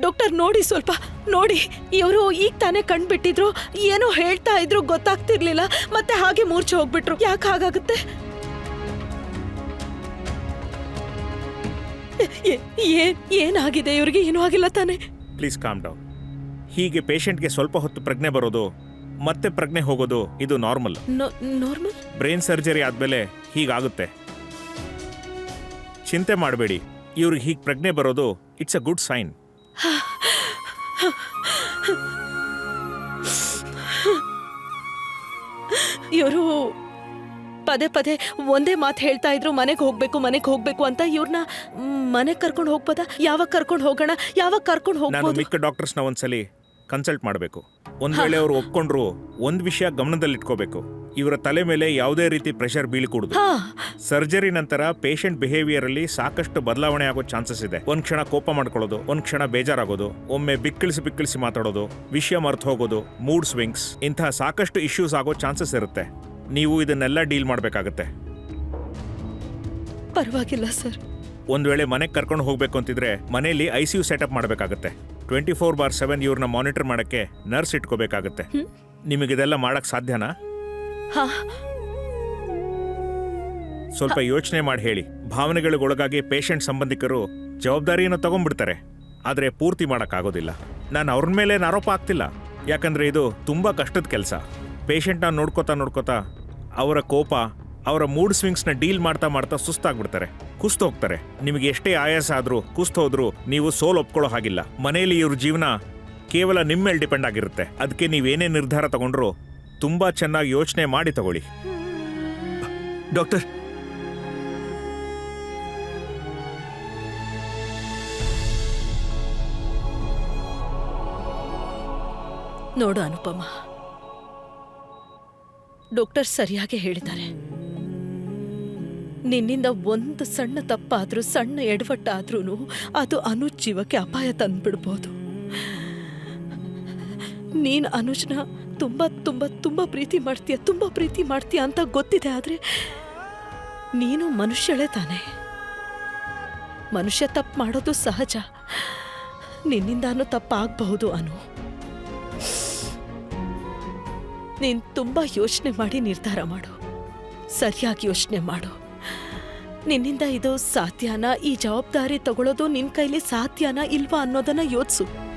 Doctor ನೋಡಿ ಸ್ವಲ್ಪ ನೋಡಿ ಇವರು ಈಗ ತಾನೇ ಕಂಡುಬಿಟ್ಟಿದ್ರು ಏನೋ ಹೇಳ್ತಾ ಇದ್ರು ಗೊತ್ತಾಗ್ತಿರ್ಲಿಲ್ಲ ಮತ್ತೆ ಹಾಗೆ ಮೂರ್ಛೆ ಹೋಗ್ಬಿಟ್ರು. ಯಾಕೆ ಹಾಗಾಗುತ್ತೆ? ಏ- ಏನ್ ಏನಾಗಿದೆ? ಇವರಿಗೆ ಏನೂ ಆಗಿಲ್ಲ ತಾನೆ. ಪ್ಲೀಸ್ ಕಾಮ್ ಡೌನ್ ಹೀಗೆ ಪೇಷಂಟ್ಗೆ ಸ್ವಲ್ಪ ಹೊತ್ತು ಪ್ರಜ್ಞೆ ಬರೋದು ಮತ್ತೆ ಪ್ರಜ್ಞೆ ಹೋಗೋದು ಇದು ನಾರ್ಮಲ್ ನಾರ್ಮಲ್ ಬ್ರೈನ್ ಸರ್ಜರಿ ಆದಮೇಲೆ ಹೀಗಾಗುತ್ತೆ. ಚಿಂತೆ ಮಾಡಬೇಡಿ ಇವ್ರಿಗೆ ಹೀಗೆ ಪ್ರಜ್ಞೆ ಬರೋದು ಇಟ್ಸ್ ಅ ಗುಡ್ ಸೈನ್ ಇವರು ಪದೇ ಪದೇ ಒಂದೇ ಮಾತು ಹೇಳ್ತಾ ಇದ್ರು ಮನೆಗೆ ಹೋಗ್ಬೇಕು ಮನೆಗೆ ಹೋಗ್ಬೇಕು ಅಂತ ಇವ್ರನ್ನ ಮನೆಗೆ ಕರ್ಕೊಂಡು ಹೋಗ್ಬೋದಾ? ಯಾವಾಗ ಕರ್ಕೊಂಡು ಹೋಗೋಣ? ಯಾವಾಗ ಕರ್ಕೊಂಡು ನಾನು ಹೋಗ್ಬೋದು? ಮಿಕ್ಕ ಡಾಕ್ಟರ್ಸ್ನ ಒಂದ್ಸಲಿ ಕನ್ಸಲ್ಟ್ ಮಾಡಬೇಕು. ಒಂದ್ ವೇಳೆ ಅವ್ರು ಒಪ್ಕೊಂಡ್ರು ಒಂದ್ ವಿಷಯ ಗಮನದಲ್ಲಿಟ್ಕೋಬೇಕು. ಇವರ ತಲೆ ಮೇಲೆ ಯಾವುದೇ ರೀತಿ ಪ್ರೆಷರ್ ಬೀಳ್ಕೂಡುದು. ಹಾ. ಸರ್ಜರಿ ನಂತರ ಪೇಷಂಟ್ ಬಿಹೇವಿಯರ್ ಅಲ್ಲಿ ಸಾಕಷ್ಟು ಬದಲಾವಣೆ ಆಗೋ ಚಾನ್ಸಸ್ ಇದೆ. ಒಂದ್ ಕ್ಷಣ ಕೋಪ ಮಾಡ್ಕೊಳ್ಳೋದು ಒಂದ್ ಕ್ಷಣ ಬೇಜಾರಾಗೋದು ಒಮ್ಮೆ ಬಿಕ್ಕಳಿಸಿ ಬಿಕ್ಕಳಿಸಿ ಮಾತಾಡೋದು ವಿಷಯ ಮರ್ತು ಹೋಗೋದು ಮೂಡ್ ಸ್ವಿಂಗ್ಸ್ ಇಂತಹ ಸಾಕಷ್ಟು ಇಶ್ಯೂಸ್ ಆಗೋ ಚಾನ್ಸಸ್ ಇರುತ್ತೆ. ನೀವು ಇದನ್ನೆಲ್ಲ ಡೀಲ್ ಮಾಡಬೇಕಾಗತ್ತೆ. ಪರವಾಗಿಲ್ಲ ಸರ್. ಒಂದ್ ವೇಳೆ ಮನೆಗೆ ಕರ್ಕೊಂಡು ಹೋಗ್ಬೇಕು ಅಂತಿದ್ರೆ ಮನೆಯಲ್ಲಿ ಐ ಸಿ ಯು ಸೆಟಪ್ ಮಾಡಬೇಕಾಗತ್ತೆ. ಟ್ವೆಂಟಿ ಫೋರ್ ಬಾರ್ ಸೆವೆನ್ ಇವ್ರನ್ನ ಮಾನಿಟರ್ ಮಾಡಕ್ಕೆ ನರ್ಸ್ ಇಟ್ಕೋಬೇಕಾಗತ್ತೆ. ನಿಮಗಿದೆಲ್ಲ ಮಾಡಕ್ ಸಾಧ್ಯನಾ? ಸ್ವಲ್ಪ ಯೋಚನೆ ಮಾಡಿ ಹೇಳಿ. ಭಾವನೆಗಳಿಗೊಳಗಾಗಿ ಪೇಷಂಟ್ ಸಂಬಂಧಿಕರು ಜವಾಬ್ದಾರಿಯನ್ನು ತಗೊಂಡ್ಬಿಡ್ತಾರೆ. ಆದರೆ ಪೂರ್ತಿ ಮಾಡೋಕ್ಕಾಗೋದಿಲ್ಲ. ನಾನು ಅವ್ರ ಮೇಲೆ ಆರೋಪ ಆಗ್ತಿಲ್ಲ ಯಾಕಂದ್ರೆ ಇದು ತುಂಬಾ ಕಷ್ಟದ ಕೆಲಸ. ಪೇಷಂಟ್ನ ನೋಡ್ಕೋತಾ ನೋಡ್ಕೋತಾ ಅವರ ಕೋಪ, ಅವರ ಮೂಡ್ ಸ್ವಿಂಗ್ಸ್ನ ಡೀಲ್ ಮಾಡ್ತಾ ಮಾಡ್ತಾ ಸುಸ್ತಾಗ್ಬಿಡ್ತಾರೆ. ಕುಸ್ತು ಹೋಗ್ತಾರೆ. ನಿಮಗೆ ಎಷ್ಟೇ ಆಯಾಸ ಆದ್ರೂ, ಕುಸ್ತು ಹೋದ್ರೂ ನೀವು ಸೋಲ್ ಒಪ್ಕೊಳ್ಳೋ ಹಾಗಿಲ್ಲ. ಮನೆಯಲ್ಲಿ ಇವ್ರ ಜೀವನ ಕೇವಲ ನಿಮ್ಮ ಮೇಲೆ ಡಿಪೆಂಡ್ ಆಗಿರುತ್ತೆ. ಅದಕ್ಕೆ ನೀವೇನೇ ನಿರ್ಧಾರ ತಗೊಂಡ್ರು ತುಂಬಾ ಚೆನ್ನಾಗಿ ಯೋಚನೆ ಮಾಡಿ ತಗೊಳ್ಳಿ. ಡಾಕ್ಟರ್. ನೋಡು ಅನುಪಮ. ಡಾಕ್ಟರ್ ಸರಿಯಾಗಿ ಹೇಳಿದ್ದಾರೆ. ನಿನ್ನಿಂದ ಒಂದು ಸಣ್ಣ ತಪ್ಪಾದ್ರೂ ಸಣ್ಣ ಎಡವಟ್ಟಾದ್ರೂ ಅದು ಅನುಜೀವಕ್ಕೆ ಅಪಾಯ ತಂದ್ಬಿಡ್ಬೋದು. ನೀನ್ ಅನುಜ್ನ ತುಂಬಾ ತುಂಬಾ ತುಂಬಾ ಪ್ರೀತಿ ಮಾಡ್ತೀಯ, ತುಂಬಾ ಪ್ರೀತಿ ಮಾಡ್ತೀಯ ಅಂತ ಗೊತ್ತಿದೆ ಆದ್ರೆ ನೀನು ಮನುಷ್ಯಳೇ ತಾನೆ. ಮನುಷ್ಯ ತಪ್ಪು ಮಾಡೋದು ಸಹಜ. ನಿನ್ನಿಂದಾನು ತಪ್ಪಾಗಬಹುದು ಅನು. ನೀನ್ ತುಂಬಾ ಯೋಚನೆ ಮಾಡಿ ನಿರ್ಧಾರ ಮಾಡು. ಸರಿಯಾಗಿ ಯೋಚನೆ ಮಾಡು. ನಿನ್ನಿಂದ ಇದು ಸಾಧ್ಯನಾ? ಈ ಜವಾಬ್ದಾರಿ ತಗೊಳ್ಳೋದು ನಿನ್ ಕೈಲಿ ಸಾಧ್ಯನಾ ಇಲ್ವಾ ಅನ್ನೋದನ್ನ ಯೋಚಿಸು.